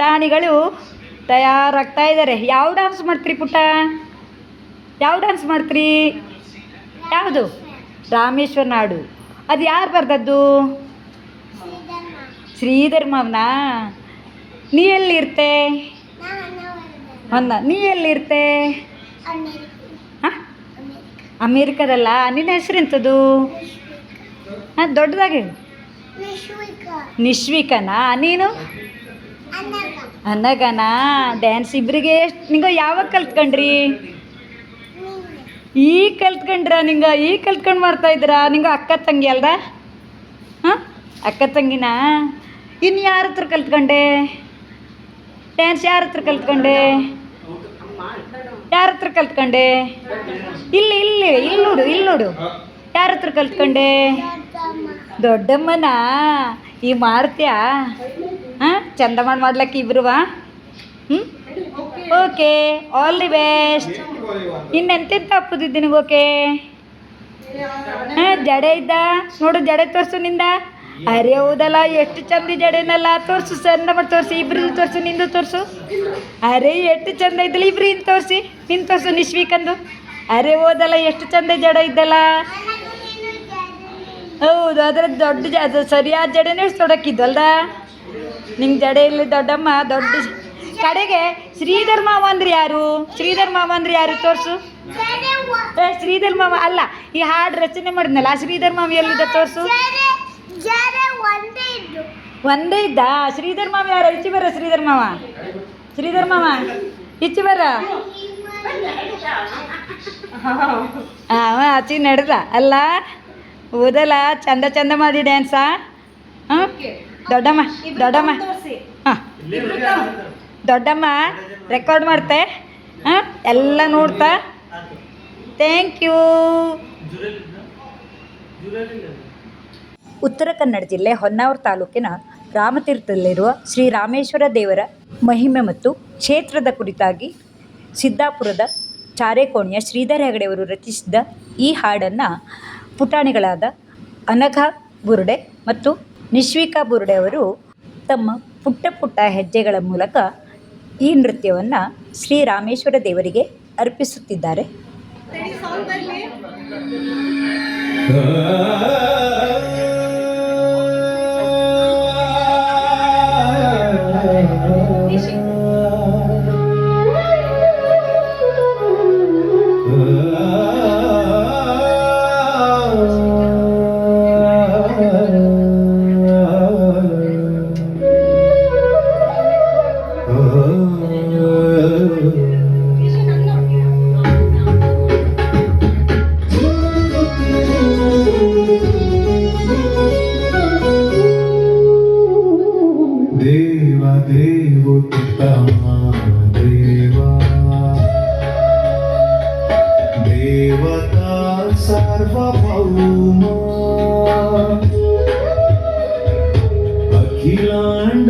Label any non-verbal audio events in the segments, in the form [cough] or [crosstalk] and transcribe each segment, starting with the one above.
ಪುಟಾಣಿಗಳು ತಯಾರಾಗ್ತಾ ಇದ್ದಾರೆ ಯಾವ ಡಾನ್ಸ್ ಮಾಡ್ತೀರಿ ಪುಟ್ಟ ಯಾವ ಡಾನ್ಸ್ ಮಾಡ್ತೀರಿ? ಯಾವುದು? ರಾಮೇಶ್ವರ ನಾಡು. ಅದು ಯಾರು ಬರ್ದದ್ದು? ಶ್ರೀಧರ್ ಮಾವನಾ ನೀ ಎಲ್ಲಿರ್ತೆ? ಹೊಂದ ನೀ ಎಲ್ಲಿರ್ತೆ? ಹಾಂ? ಅಮೇರಿಕದಲ್ಲ. ನಿನ್ನ ಹೆಸರೆಂಥದ್ದು ಹಾಂ ದೊಡ್ಡದಾಗಿ ನಿಶ್ವಿಕನಾ? ನೀನು? ಅನ್ನಗನಾ? ಡ್ಯಾನ್ಸ್ ಇಬ್ಬರಿಗೆ ನಿಂಗೆ ಯಾವಾಗ ಕಲ್ತ್ಕೊಂಡ್ರಿ? ಈ ಕಲ್ತ್ಕೊಂಡ್ರ ನಿಂಗ, ಈ ಕಲ್ತ್ಕೊಂಡು ಮಾಡ್ತಾ ಇದ್ರ ನಿಂಗ ಅಕ್ಕ ತಂಗಿ ಅಲ್ದ? ಹಾಂ? ಅಕ್ಕ ತಂಗಿನಾ? ಇನ್ನು ಯಾರ ಹತ್ರ ಕಲ್ತ್ಕೊಂಡೆ? ಡ್ಯಾನ್ಸ್ ಯಾರ ಹತ್ರ ಕಲ್ತ್ಕೊಂಡೆ? ಯಾರ ಹತ್ರ ಕಲ್ತ್ಕೊಂಡೆ? ಇಲ್ಲಿ ಇಲ್ಲಿ ಇಲ್ಲಿ ನೋಡು ಇಲ್ಲಿ ನೋಡು. ಯಾರ ಹತ್ರ ಕಲ್ತ್ಕೊಂಡೆ? ದೊಡ್ಡಮ್ಮನ? ಈ ಮಾಡ್ತೀಯಾ ಹಾಂ? ಚಂದ ಮಾಡಿ ಮಾಡ್ಲಕ್ಕೆ ಇಬ್ರುವಾ? ಹ್ಞೂ ಓಕೆ ಆಲ್ ದಿ ಬೆಸ್ಟ್ ಇನ್ನೆಂತೆಂತ ಅಪ್ಪದಿದ್ದು ನಿನಗೆ ಓಕೆ? ಹಾಂ, ಜಡೆ ಇದ್ದ? ನೋಡು, ಜಡೆ ತೋರಿಸು ನಿಂದ. ಅರೆ ಹೌದಲ್ಲ, ಎಷ್ಟು ಚಂದ ಜಡೆನಲ್ಲ. ತೋರಿಸು ಚಂದ ಮಾಡಿ ತೋರಿಸಿ ಇಬ್ರದ್ದು ತೋರಿಸು, ನಿಂದು ತೋರಿಸು. ಅರೆ, ಎಷ್ಟು ಚಂದ ಇದ್ದಲ್ಲ, ಇಬ್ರು ಇನ್ನು ತೋರಿಸಿ. ನಿನ್ ತೋರಿಸು, ನಿಶ್ವೀಕಂದು. ಅರೆ ಹೋದಲ್ಲ, ಎಷ್ಟು ಚಂದ ಜಡ ಇದ್ದಲ್ಲ. ಹೌದು ಅದರ ದೊಡ್ಡ ಅದು ಸರಿಯಾದ ಜಡೆನೇ ತೊಡಕಿದ್ವಲ್ದ ನಿಂಗೆ ಜಡೆಯಲ್ಲಿ ದೊಡ್ಡಮ್ಮ, ದೊಡ್ಡ ಕಡೆಗೆ ಶ್ರೀಧರ್ ಮಾವ ಅಂದ್ರೆ ಯಾರು? ಶ್ರೀಧರ್ ಮಾವ ಅಂದ್ರೆ ಯಾರು ತೋರಿಸು? ಏ, ಶ್ರೀಧರ್ ಮಾವ ಅಲ್ಲ, ಈ ಹಾಡು ರಚನೆ ಮಾಡಿದ್ನಲ್ಲ, ಆ ಶ್ರೀಧರ್ ಮಾವ ಎಲ್ಲಿದ್ದ ತೋರಿಸು? ಒಂದೇ ಇದ್ದ, ಶ್ರೀಧರ್ ಮಾವ ಯಾರು? ಇಚ್ಚಿ ಬರ ಶ್ರೀಧರ್ ಮಾವ. ಶ್ರೀಧರ್ ಇಚ್ಚಿ ಬರ. ಅವ ಆಚೆ ನಡೆದ, ಅಲ್ಲ, ಓದಲ್ಲ, ಚಂದ ಚಂದ ಮಾಡಿ ಡ್ಯಾನ್ಸಾ ಹಾಂ ದೊಡ್ಡಮ್ಮ ದೊಡ್ಡಮ್ಮ. ಹಾಂ. ದೊಡ್ಡಮ್ಮ ರೆಕಾರ್ಡ್ ಮಾಡ್ತೆ. ಹಾಂ? ಎಲ್ಲ ನೋಡ್ತಾ. ಥ್ಯಾಂಕ್ ಯು ಉತ್ತರ ಕನ್ನಡ ಜಿಲ್ಲೆ ಹೊನ್ನಾವರ ತಾಲೂಕಿನ ರಾಮತೀರ್ಥದಲ್ಲಿರುವ ಶ್ರೀ ರಾಮೇಶ್ವರ ದೇವರ ಮಹಿಮೆ ಮತ್ತು ಕ್ಷೇತ್ರದ ಕುರಿತಾಗಿ ಸಿದ್ದಾಪುರದ ಚಾರೆಕೋಣ್ಯ ಶ್ರೀಧರ ಹೆಗಡೆಯವರು ರಚಿಸಿದ ಈ ಹಾಡನ್ನು ಪುಟಾಣಿಗಳಾದ ಅನಘ ಬುರುಡೆ ಮತ್ತು ನಿಶ್ವಿಕಾ ಬುರುಡೆ ಅವರು ತಮ್ಮ ಪುಟ್ಟ ಪುಟ್ಟ ಹೆಜ್ಜೆಗಳ ಮೂಲಕ ಈ ನೃತ್ಯವನ್ನು ಶ್ರೀ ರಾಮೇಶ್ವರ ದೇವರಿಗೆ ಅರ್ಪಿಸುತ್ತಿದ್ದಾರೆ. [laughs] దేవ దేవుత్తమ దేవా. దేవత సర్వభౌమ. అఖిలాండ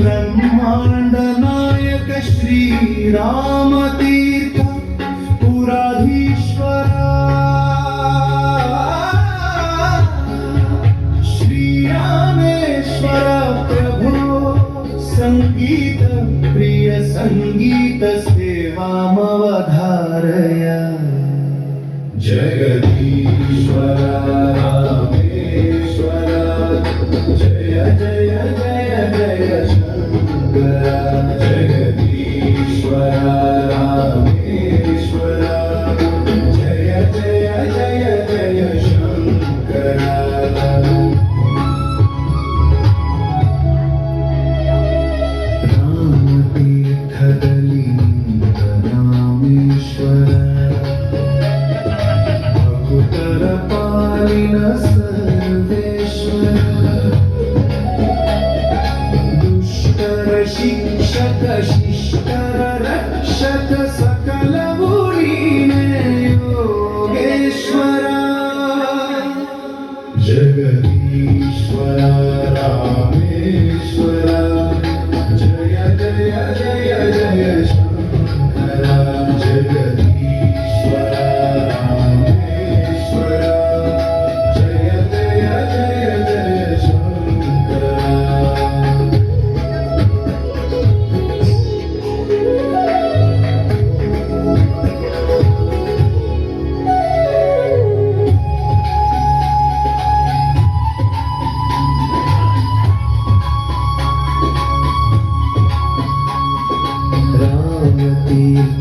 బ్రహ్మాండ నాయక శ్రీరామతీర్థ सङ्गीतसेवामवधारय जगदीश्वर।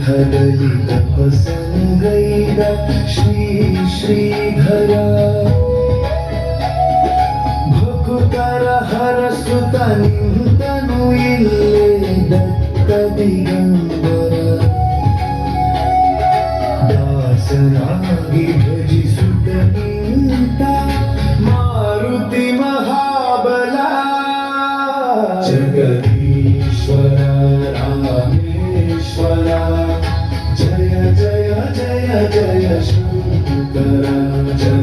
हलयित प्रसङ्गैर श्री श्रीधरा भकुतर हरसुत निन्तनु इल्ले दत्त दिगम्बर दासरागि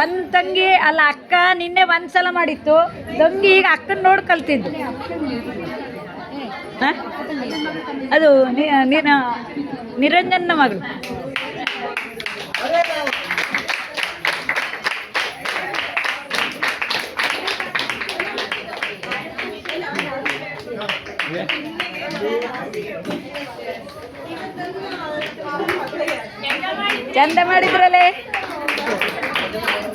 ಒಂದು ತಂಗಿ, ಅಲ್ಲ ಅಕ್ಕ ನಿನ್ನೆ ಒಂದ್ಸಲ ಮಾಡಿತ್ತು. ತಂಗಿ ಈಗ ಅಕ್ಕನ ನೋಡಿ ಕಲ್ತಿದ್ದು? ಅದು ನೀ ನಿನ ನಿರಂಜನ್ನ ಮಗಳು. ಚಂದ ಮಾಡಿದ್ರಲ್ಲೇ doing it.